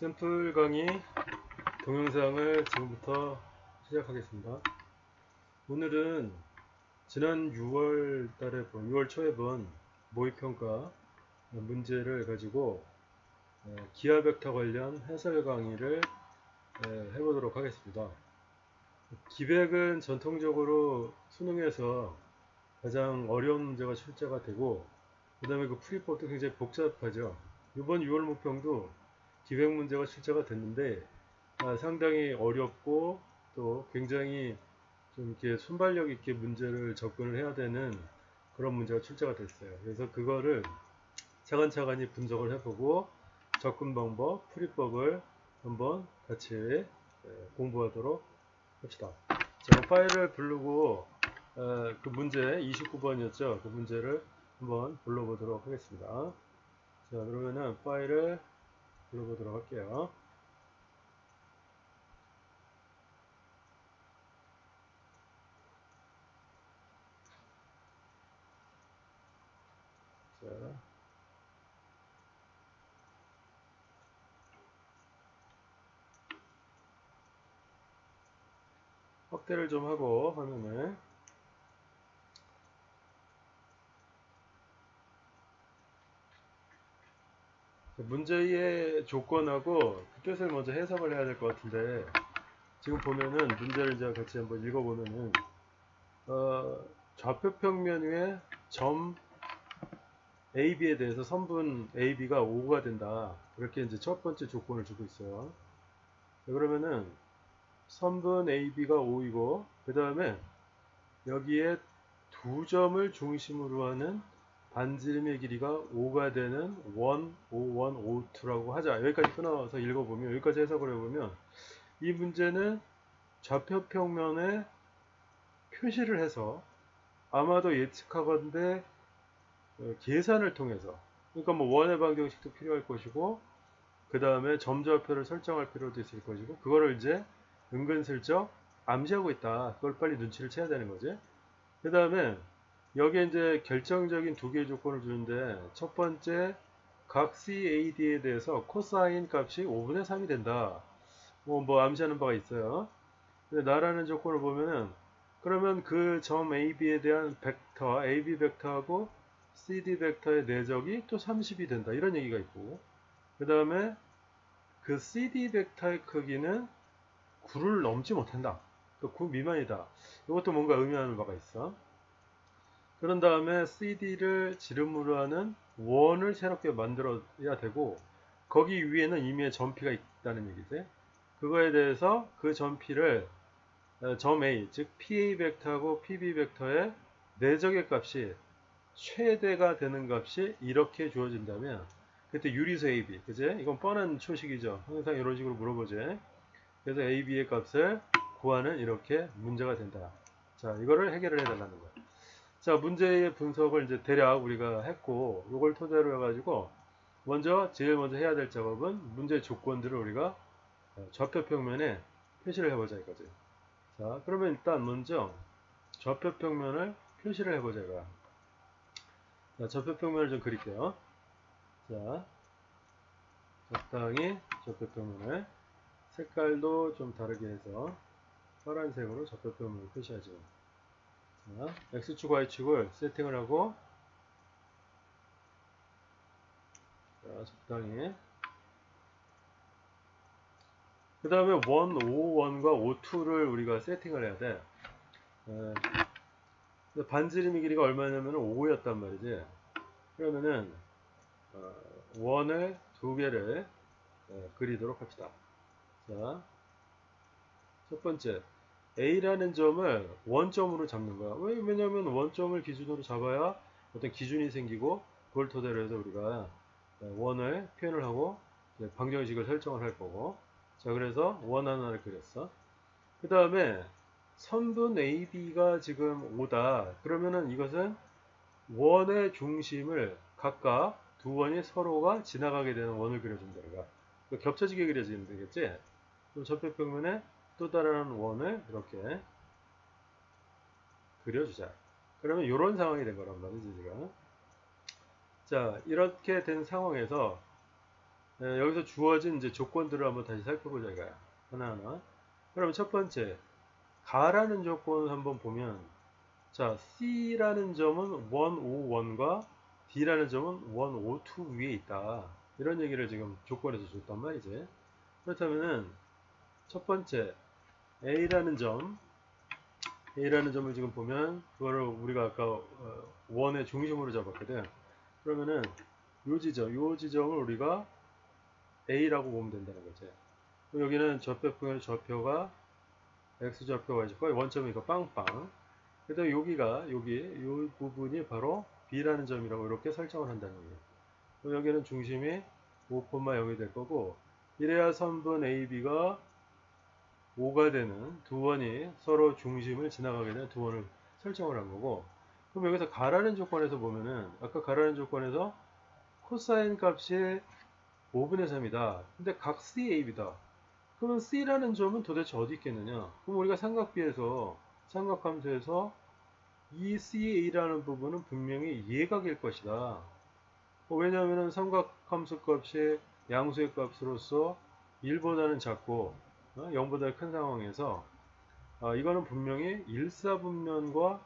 샘플 강의 동영상을 지금부터 시작하겠습니다. 오늘은 지난 6월 달에 본, 6월 초에 본 모의평가 문제를 가지고 어, 기하 벡터 관련 해설 강의를 해보도록 하겠습니다. 기백은 전통적으로 수능에서 가장 어려운 문제가 출제가 되고 그 다음에 그 풀이법도 굉장히 복잡하죠. 이번 6월 모평도 기획 문제가 출제가 됐는데 아, 상당히 어렵고 또 굉장히 좀 이렇게 순발력 있게 문제를 접근을 해야 되는 그런 문제가 출제가 됐어요. 그래서 그거를 차근차근히 분석을 해보고 접근 방법, 풀이법을 한번 같이 예, 공부하도록 합시다. 자, 파일을 부르고 어, 그 문제 29번이었죠. 그 문제를 한번 불러보도록 하겠습니다. 자, 그러면은 파일을 불러보도록 할게요. 자. 확대를 좀 하고 화면을 문제의 조건하고 그 뜻을 먼저 해석을 해야 될 것 같은데 지금 보면은 문제를 제가 같이 한번 읽어보면은 어, 좌표 평면 위에 점 AB에 대해서 선분 AB가 5가 된다. 이렇게 이제 첫 번째 조건을 주고 있어요. 그러면은 선분 AB가 5이고 그 다음에 여기에 두 점을 중심으로 하는 반지름의 길이가 5가 되는 1, 5, 1, 5, 2라고 하자. 여기까지 끊어서 읽어보면, 여기까지 해석을 해보면, 이 문제는 좌표평면에 표시를 해서 아마도 예측하건대 어, 계산을 통해서, 그러니까 뭐 원의 방정식도 필요할 것이고, 그 다음에 점좌표를 설정할 필요도 있을 것이고, 그거를 이제 은근슬쩍 암시하고 있다. 그걸 빨리 눈치를 채야 되는 거지. 그 다음에 여기에 이제 결정적인 두 개의 조건을 주는데 첫 번째 각 CAD에 대해서 코사인 값이 5분의 3이 된다. 뭐, 뭐 암시하는 바가 있어요. 근데 나라는 조건을 보면은 그러면 그 점 AB에 대한 벡터, AB 벡터하고 CD 벡터의 내적이 또 30이 된다. 이런 얘기가 있고 그 다음에 그 CD 벡터의 크기는 9를 넘지 못한다. 그 9 미만이다. 이것도 뭔가 의미하는 바가 있어. 그런 다음에 CD를 지름으로 하는 원을 새롭게 만들어야 되고 거기 위에는 이미 점피가 있다는 얘기지. 그거에 대해서 그 점피를 어, 점 A, 즉 PA 벡터하고 PB 벡터의 내적의 값이 최대가 되는 값이 이렇게 주어진다면 그때 유리수 AB, 그제? 이건 뻔한 초식이죠. 항상 이런 식으로 물어보지. 그래서 AB의 값을 구하는 이렇게 문제가 된다. 자, 이거를 해결을 해달라는 거야. 자, 문제의 분석을 이제 대략 우리가 했고, 이걸 토대로 해가지고, 먼저, 제일 먼저 해야 될 작업은 문제 조건들을 우리가 어, 좌표 평면에 표시를 해보자 이거지. 자, 그러면 일단 먼저 좌표 평면을 표시를 해보자 이거야. 자, 좌표 평면을 좀 그릴게요. 자, 적당히 좌표 평면을 색깔도 좀 다르게 해서 파란색으로 좌표 평면을 표시하죠. 자, X축, Y축을 세팅을 하고 자, 적당히. 그 다음에 1, 5, 1과 5, 2를 우리가 세팅을 해야 돼. 에, 반지름의 길이가 얼마냐면 5였단 말이지. 그러면은 어, 1을 두 개를 에, 그리도록 합시다. 자, 첫 번째 A라는 점을 원점으로 잡는 거야. 왜? 왜냐면 원점을 기준으로 잡아야 어떤 기준이 생기고 그걸 토대로 해서 우리가 원을 표현을 하고 방정식을 설정을 할 거고 자 그래서 원 하나를 그렸어. 그 다음에 선분 AB가 지금 5다. 그러면은 이것은 원의 중심을 각각 두 원이 서로가 지나가게 되는 원을 그려준다. 그러니까 겹쳐지게 그려지면 되겠지? 그럼 접표평면에 또 다른 원을 이렇게 그려주자. 그러면 이런 상황이 된 거란 말이지 지금. 자 이렇게 된 상황에서 에, 여기서 주어진 이제 조건들을 한번 다시 살펴보자 이거야. 하나하나. 그럼 첫 번째 가라는 조건을 한번 보면 자 C라는 점은 151과 D라는 점은 152 위에 있다. 이런 얘기를 지금 조건에서 줬단 말이지. 그렇다면은 첫 번째 A라는 점 A라는 점을 지금 보면 그거를 우리가 아까 어, 원의 중심으로 잡았거든. 그러면은 요 지점, 요 지점을 우리가 A라고 보면 된다는 거지. 여기는 좌표표의 좌표가 X좌표가 있고 원점이 니까 빵빵. 그다음 여기가 여기 이 부분이 바로 B라는 점이라고 이렇게 설정을 한다는 거예요. 여기는 중심이 5,0이 될 거고 이래야 선분 AB가 5가 되는 두 원이 서로 중심을 지나가게 되는 두 원을 설정을 한 거고 그럼 여기서 가라는 조건에서 보면은 아까 가라는 조건에서 코사인 값이 5분의 3이다. 근데 각 CAB다. 그러면 C라는 점은 도대체 어디 있겠느냐? 그럼 우리가 삼각비에서 삼각함수에서 이 CA라는 부분은 분명히 예각일 것이다. 어, 왜냐하면 삼각함수 값이 양수의 값으로서 1보다는 작고 0보다 어, 큰 상황에서 아, 이거는 분명히 1사분면과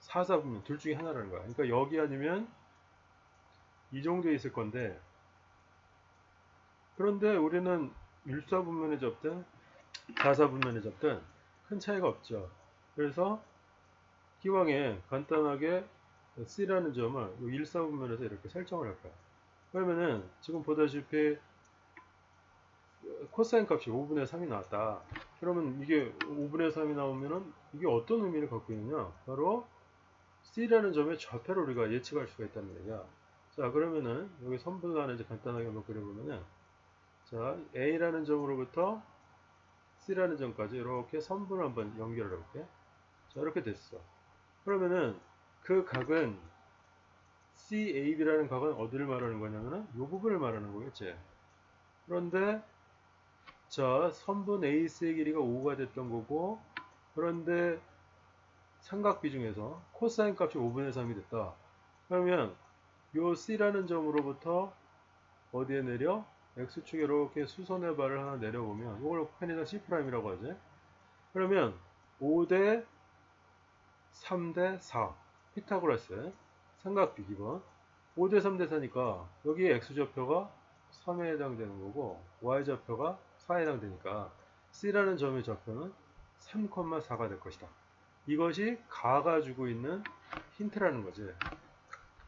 4사분면 둘 중에 하나라는 거야. 그러니까 여기 아니면 이 정도에 있을 건데 그런데 우리는 1사분면에 접든 4사분면에 접든 큰 차이가 없죠. 그래서 기왕에 간단하게 C라는 점을 1사분면에서 이렇게 설정을 할 거야. 그러면은 지금 보다시피 코사인 값이 5분의 3이 나왔다. 그러면 이게 5분의 3이 나오면은 이게 어떤 의미를 갖고 있느냐? 바로 C라는 점의 좌표를 우리가 예측할 수가 있다는 얘기야. 자, 그러면은 여기 선분을 하나 이제 간단하게 한번 그려보면은 자, A라는 점으로부터 C라는 점까지 이렇게 선분을 한번 연결해 볼게. 자, 이렇게 됐어. 그러면은 그 각은 CAB라는 각은 어디를 말하는 거냐면은 이 부분을 말하는 거겠지. 그런데 자, 선분 AC의 길이가 5가 됐던 거고 그런데 삼각비 중에서 코사인 값이 5분의 3이 됐다. 그러면 요 C라는 점으로부터 어디에 내려? X축에 이렇게 수선의 발을 하나 내려보면 이걸 편의상 C'이라고 하지. 그러면 5대 3대 4 피타고라스 삼각비 기본 5대 3대 4니까 여기 X좌표가 3에 해당되는 거고 Y좌표가 4에 해당되니까 C라는 점의 좌표는 3,4가 될 것이다. 이것이 가가 주고 있는 힌트라는 거지.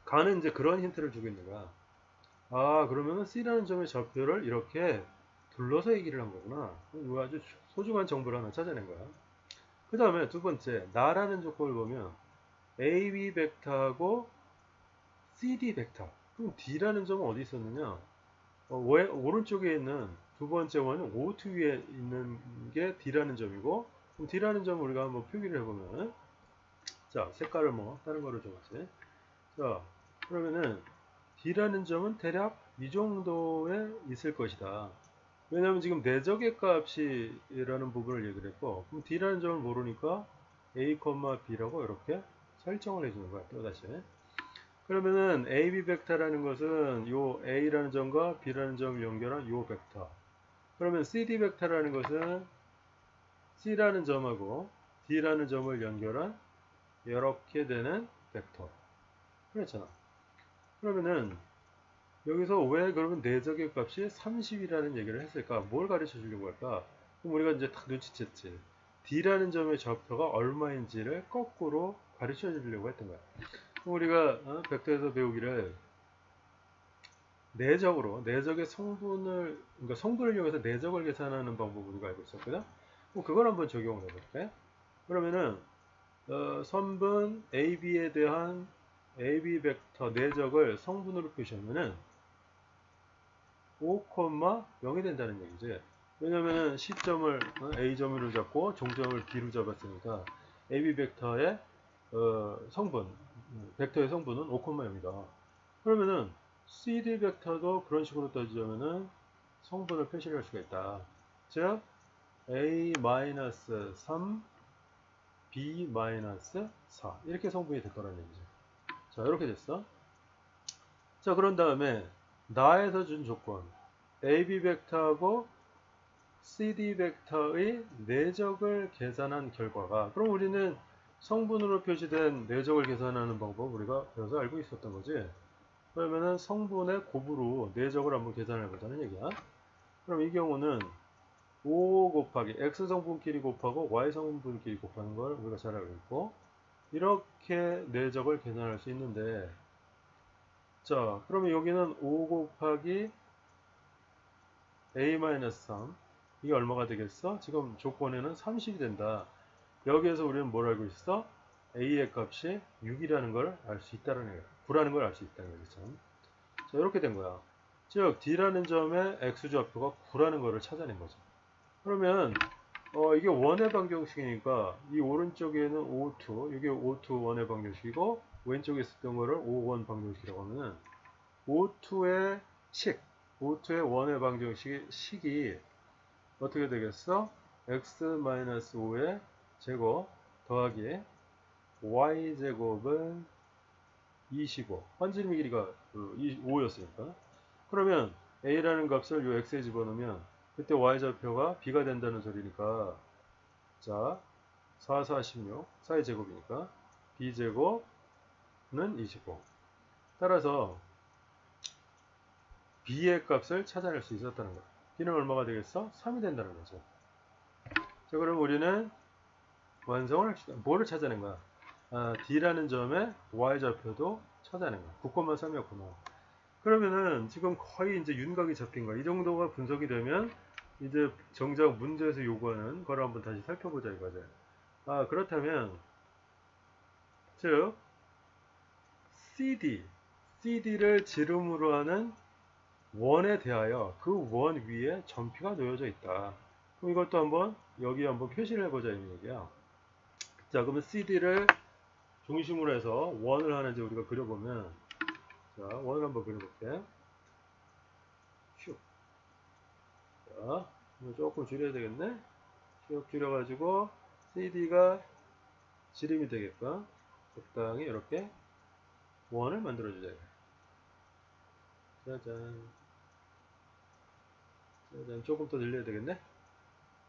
가는 이제 그런 힌트를 주고 있는 거야. 아, 그러면은 C라는 점의 좌표를 이렇게 둘러서 얘기를 한 거구나. 이거 아주 소중한 정보를 하나 찾아낸 거야. 그 다음에 두 번째, 나라는 조건을 보면 AB 벡터하고 CD 벡터. 그럼 D라는 점은 어디 있었느냐? 어, 왜, 오른쪽에 있는 두 번째 원은 O2 위에 있는 게 D라는 점이고 그럼 D라는 점을 우리가 한번 표기를 해보면 자 색깔을 뭐 다른 거로 적었지 자 그러면은 D라는 점은 대략 이 정도에 있을 것이다. 왜냐하면 지금 내적의 값이라는 부분을 얘기를 했고 그럼 D라는 점을 모르니까 A, B라고 이렇게 설정을 해주는 거야 또다시. 그러면은 AB 벡터라는 것은 요 A라는 점과 B라는 점을 연결한 요 벡터 그러면 CD 벡터라는 것은 C라는 점하고 D라는 점을 연결한 이렇게 되는 벡터. 그렇잖아. 그러면은 여기서 왜 그러면 내적의 값이 30이라는 얘기를 했을까? 뭘 가르쳐 주려고 할까? 그럼 우리가 이제 딱 눈치챘지. D라는 점의 좌표가 얼마인지를 거꾸로 가르쳐 주려고 했던 거야. 그럼 우리가 어, 벡터에서 배우기를 내적으로 내적의 성분을 그러니까 성분을 이용해서 내적을 계산하는 방법을 우리가 알고 있었거든. 뭐 그걸 한번 적용을 해볼게. 그러면은 어, 선분 AB에 대한 AB 벡터 내적을 성분으로 표시하면은 5,0이 된다는 얘기지. 왜냐면은 시점을 어, A점으로 잡고 종점을 B로 잡았으니까 AB 벡터의 어, 성분, 벡터의 성분은 5,0이다. 그러면은 CD 벡터도 그런 식으로 따지자면은 성분을 표시할 수가 있다. 즉 A-3, B-4 이렇게 성분이 될 거라는 얘기죠. 자 이렇게 됐어. 자 그런 다음에 나에서 준 조건 AB 벡터하고 CD 벡터의 내적을 계산한 결과가 그럼 우리는 성분으로 표시된 내적을 계산하는 방법 우리가 배워서 알고 있었던 거지 그러면은 성분의 곱으로 내적을 한번 계산해 보자는 얘기야 그럼 이 경우는 5 곱하기 X 성분끼리 곱하고 Y 성분끼리 곱하는 걸 우리가 잘 알고 있고 이렇게 내적을 계산할 수 있는데 자 그러면 여기는 5 곱하기 A-3 이게 얼마가 되겠어? 지금 조건에는 30이 된다 여기에서 우리는 뭘 알고 있어? A의 값이 6이라는 걸 알 수 있다는 거야 9라는 걸 알 수 있다는 거죠 자 이렇게 된 거야. 즉 D라는 점의 X좌표가 9라는 거를 찾아낸 거죠. 그러면 어, 이게 원의 방정식이니까 이 오른쪽에는 O2 이게 O2 원의 방정식이고 왼쪽에 있었던 거를 O1 방정식이라고 하면은 O2의 식 O2의 원의 방정식의 식이 어떻게 되겠어? x-5의 제곱 더하기 y제곱은 25 환질미 길이가 5였으니까. 그러면 a라는 값을 요 x에 집어넣으면 그때 y좌표가 b가 된다는 소리니까. 자 4, 4, 16 4의 제곱이니까 b제곱은 25 따라서 b의 값을 찾아낼 수 있었다는 거야. B는 얼마가 되겠어? 3이 된다는 거죠. 자 그럼 우리는 완성을 합시다. 뭐를 찾아낸 거야? 아, d라는 점에 y좌표도 찾아낸 거야 9,3이었구나 그러면은 지금 거의 이제 윤곽이 잡힌 거야 이 정도가 분석이 되면 이제 정작 문제에서 요구하는 거를 한번 다시 살펴보자 이거죠. 아 그렇다면 즉 CD CD를 지름으로 하는 원에 대하여 그 원 위에 점피가 놓여져 있다. 그럼 이것도 한번 여기 한번 표시를 해보자 이 얘기야. 자 그러면 CD를 중심으로 해서 원을 하는지 우리가 그려보면 자 원을 한번 그려볼게. 자, 조금 줄여야 되겠네. 쭉 줄여가지고 CD가 지름이 되게끔 적당히 이렇게 원을 만들어주자. 짜잔. 짜잔. 조금 더 늘려야 되겠네.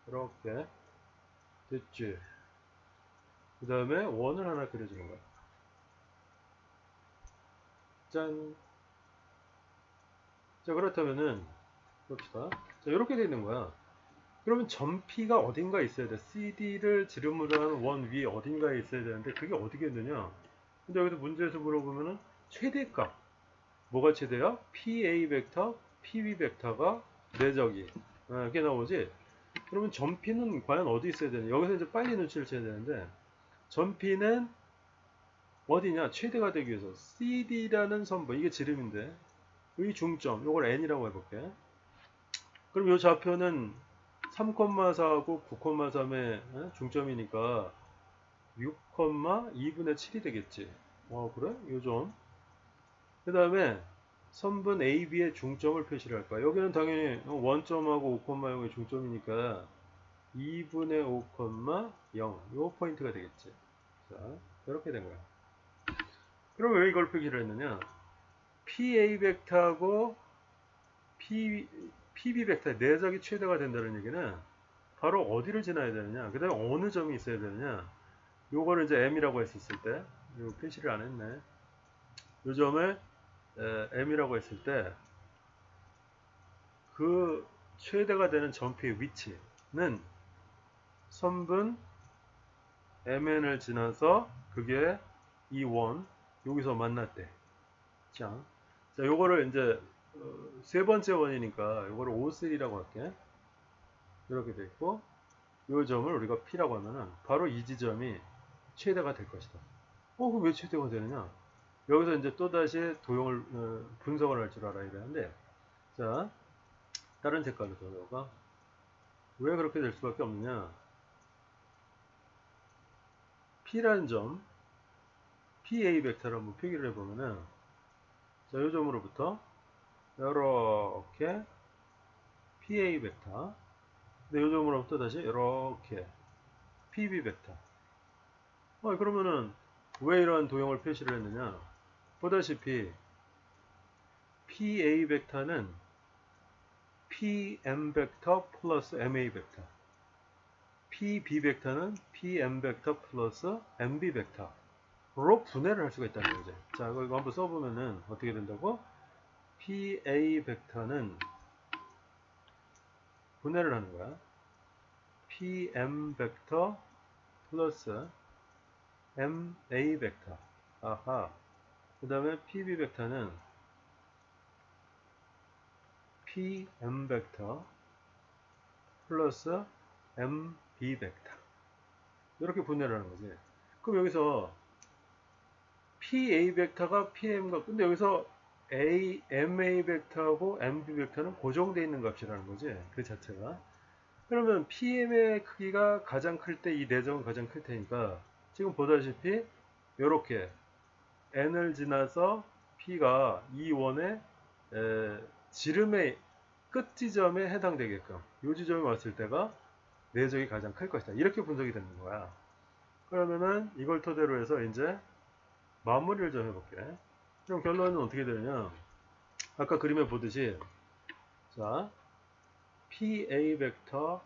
이렇게. 됐지. 그 다음에 원을 하나 그려주는 거야. 짠. 자, 그렇다면은, 봅시다. 자, 이렇게 되어 있는 거야. 그러면 점피가 어딘가 있어야 돼. CD를 지름으로 하는 원 위에 어딘가에 있어야 되는데 그게 어디겠느냐. 근데 여기서 문제에서 물어보면은 최대값. 뭐가 최대야? PA 벡터, PB 벡터가 내적이. 아, 이렇게 나오지? 그러면 점피는 과연 어디 있어야 되냐. 여기서 이제 빨리 눈치를 채야 되는데 점피는 어디냐? 최대가 되기 위해서 CD라는 선분, 이게 지름인데 이 중점, 이걸 N이라고 해볼게. 그럼 이 좌표는 3,4하고 9,3의 중점이니까 6,2분의 7이 되겠지. 어, 그래? 요점. 그 다음에 선분 AB의 중점을 표시를 할 거야. 여기는 당연히 원점하고 5,0의 중점이니까 2분의 5,0 요 포인트가 되겠지. 자, 이렇게 된 거야. 그럼 왜 이걸 표기를 했느냐? PA 벡터하고 P, PB 벡터 의 내적이 최대가 된다는 얘기는 바로 어디를 지나야 되느냐 그 다음에 어느 점이 있어야 되느냐 요거를 이제 M이라고 했었을 때 이거 표시를 안 했네 요 점을 M이라고 했을 때 그 최대가 되는 점피의 위치는 선분 MN을 지나서 그게 이원 여기서 만났대 자, 자 요거를 이제 어, 세 번째 원이니까 이거를 O3라고 할게. 이렇게 돼 있고 이 점을 우리가 P라고 하면은 바로 이 지점이 최대가 될 것이다. 어, 그럼 왜 최대가 되느냐? 여기서 이제 또다시 도형을 어, 분석을 할 줄 알아야 되는데 자 다른 색깔로 도요가 왜 그렇게 될 수밖에 없느냐? P라는 점 PA 벡터를 한번 표기를 해보면은 자, 이 점으로부터 이렇게 PA 벡터 근데 이 점으로부터 다시 이렇게 PB 벡터 어, 그러면은 왜 이러한 도형을 표시를 했느냐 보다시피 PA 벡터는 PM 벡터 플러스 MA 벡터. PB 벡터는 PM 벡터 플러스 MB 벡터로 분해를 할 수가 있다는 거죠. 자, 이거 한번 써보면은 어떻게 된다고? PA 벡터는 분해를 하는 거야. PM 벡터 플러스 MA 벡터. 아하. 그 다음에 PB 벡터는 PM 벡터 플러스 MB 벡터. 이렇게 분해를 하는 거지. 그럼 여기서 PA 벡터가 PM과 근데 여기서 A, MA 벡터하고 MB 벡터는 고정되어 있는 값이라는 거지. 그 자체가. 그러면 PM의 크기가 가장 클 때 이 내적은 가장 클 테니까 지금 보다시피 이렇게 n을 지나서 p가 이 원의 에, 지름의 끝 지점에 해당되게끔 이 지점에 왔을 때가 내적이 가장 클 것이다. 이렇게 분석이 되는 거야. 그러면은 이걸 토대로 해서 이제 마무리를 좀 해볼게. 그럼 결론은 어떻게 되냐? 아까 그림에 보듯이 자 PA 벡터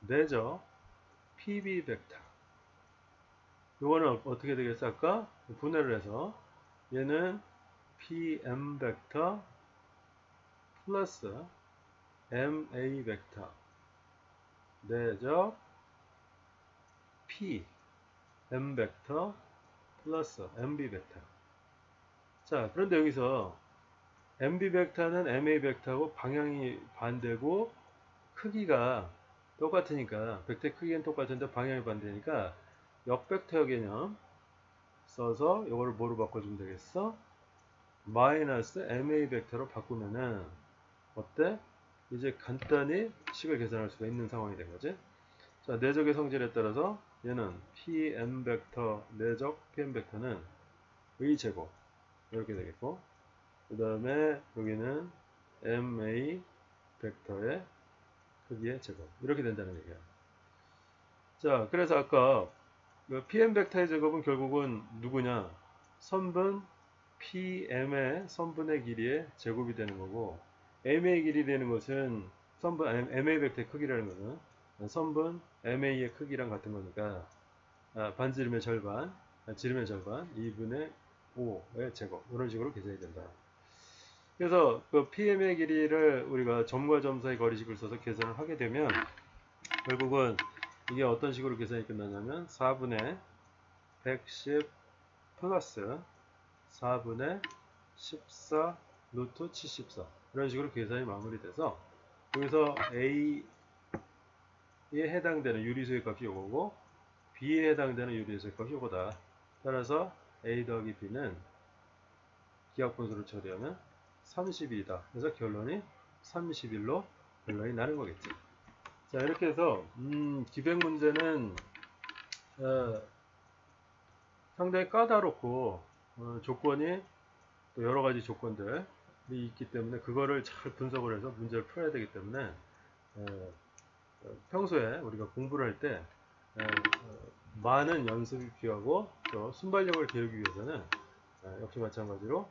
내적 PB 벡터 이거는 어떻게 되겠어? 아까 분해를 해서 얘는 PM 벡터 플러스 MA 벡터 내적 P M 벡터 플러스 MB 벡터 자 그런데 여기서 MB 벡터는 MA 벡터하고 방향이 반대고 크기가 똑같으니까 벡터 크기는 똑같은데 방향이 반대니까 역벡터 개념 써서 이거를 뭐로 바꿔주면 되겠어? 마이너스 MA 벡터로 바꾸면은 어때? 이제 간단히 식을 계산할 수가 있는 상황이 된 거지. 자, 내적의 성질에 따라서 얘는 PM 벡터, 내적 PM 벡터는 의 제곱 이렇게 되겠고 그 다음에 여기는 MA 벡터의 크기의 제곱 이렇게 된다는 얘기야. 자, 그래서 아까 그 PM 벡터의 제곱은 결국은 누구냐? 선분 PM의 선분의 길이의 제곱이 되는 거고 MA의 길이 되는 것은 선분 MA 벡터의 크기라는 것은 선분 MA의 크기랑 같은 거니까 아, 반지름의 절반, 아, 지름의 절반 2분의 5의 제곱 이런 식으로 계산이 된다. 그래서 그 PM의 길이를 우리가 점과 점 사이 거리식을 써서 계산을 하게 되면 결국은 이게 어떤 식으로 계산이 끝나냐면 4분의 110 플러스 4분의 14 루트 74 이런 식으로 계산이 마무리돼서 여기서 A에 해당되는 유리수의 값이 요거고 B에 해당되는 유리수의 값이 요거다. 따라서 A 더하기 B는 기하 분수로 처리하면 30이다. 그래서 결론이 31로 결론이 나는 거겠지. 자 이렇게 해서 음, 기백 문제는 어, 상당히 까다롭고 어, 조건이 또 여러 가지 조건들이 있기 때문에 그거를 잘 분석을 해서 문제를 풀어야 되기 때문에 어, 평소에 우리가 공부를 할 때 많은 연습이 필요하고 또 순발력을 기르기 위해서는 역시 마찬가지로